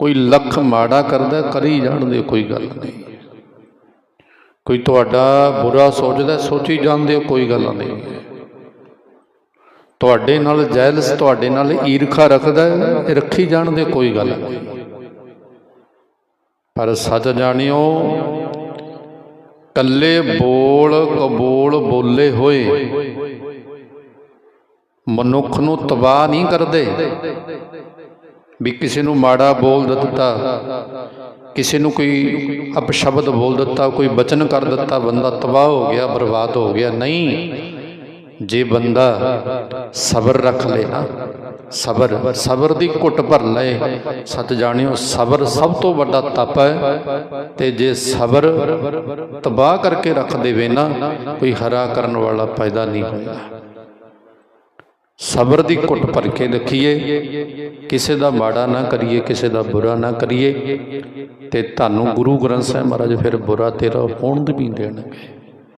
ਕੋਈ ਲੱਖ ਮਾੜਾ ਕਰਦਾ, ਕਰੀ ਜਾਣਦੇ ਕੋਈ ਗੱਲ ਨਹੀਂ। ਕੋਈ ਤੁਹਾਡਾ ਬੁਰਾ ਸੋਚਦਾ, ਸੋਚੀ ਜਾਂਦੇ ਹੋ ਕੋਈ ਗੱਲ ਨਹੀਂ। ਤੁਹਾਡੇ ਨਾਲ ਜੈਲਸ, ਤੁਹਾਡੇ ਨਾਲ ਈਰਖਾ ਰੱਖਦਾ, ਰੱਖੀ ਜਾਣਦੇ ਕੋਈ ਗੱਲ ਨਹੀਂ। ਪਰ ਸੱਚ ਜਾਣਿਓ ਕੱਲੇ ਬੋਲ ਕਬੋਲ ਬੋਲੇ ਹੋਏ, ਮਨੁੱਖ ਨੂੰ ਤਬਾਹ ਨਹੀਂ ਕਰਦੇ। ਵੀ ਕਿਸੇ ਨੂੰ ਮਾੜਾ ਬੋਲ ਦਿੱਤਾ, ਕਿਸੇ ਨੂੰ ਕੋਈ ਅਪਸ਼ਬਦ ਬੋਲ ਦਿੱਤਾ, ਕੋਈ ਬਚਨ ਕਰ ਦਿੱਤਾ, ਬੰਦਾ ਤਬਾਹ ਹੋ ਗਿਆ, ਬਰਬਾਦ ਹੋ ਗਿਆ, ਨਹੀਂ। ਜੇ ਬੰਦਾ ਸਬਰ ਰੱਖ ਲੇ ਨਾ, ਸਬਰ ਸਬਰ ਦੀ ਘੁੱਟ ਭਰ ਲਏ। ਸਤ ਜਾਣਿਓ, ਸਬਰ ਸਭ ਤੋਂ ਵੱਡਾ ਤਪ ਹੈ। ਤੇ ਜੇ ਸਬਰ ਤਬਾਹ ਕਰਕੇ ਰੱਖ ਦੇਵੇ ਨਾ, ਕੋਈ ਹਰਾ ਕਰਨ ਵਾਲਾ ਪੈਦਾ ਨਹੀਂ ਹੋਏਗਾ ਸਬਰ ਦੀ ਘੁੱਟ ਭਰ ਕੇ ਰੱਖੀਏ ਕਿਸੇ ਦਾ ਮਾੜਾ ਨਾ ਕਰੀਏ, ਕਿਸੇ ਦਾ ਬੁਰਾ ਨਾ ਕਰੀਏ। ਤੇ ਤੁਹਾਨੂੰ ਗੁਰੂ ਗ੍ਰੰਥ ਸਾਹਿਬ ਮਹਾਰਾਜ ਫਿਰ ਬੁਰਾ ਤੇਰਾ ਹੋਣ ਵੀ ਦੇਣਗੇ।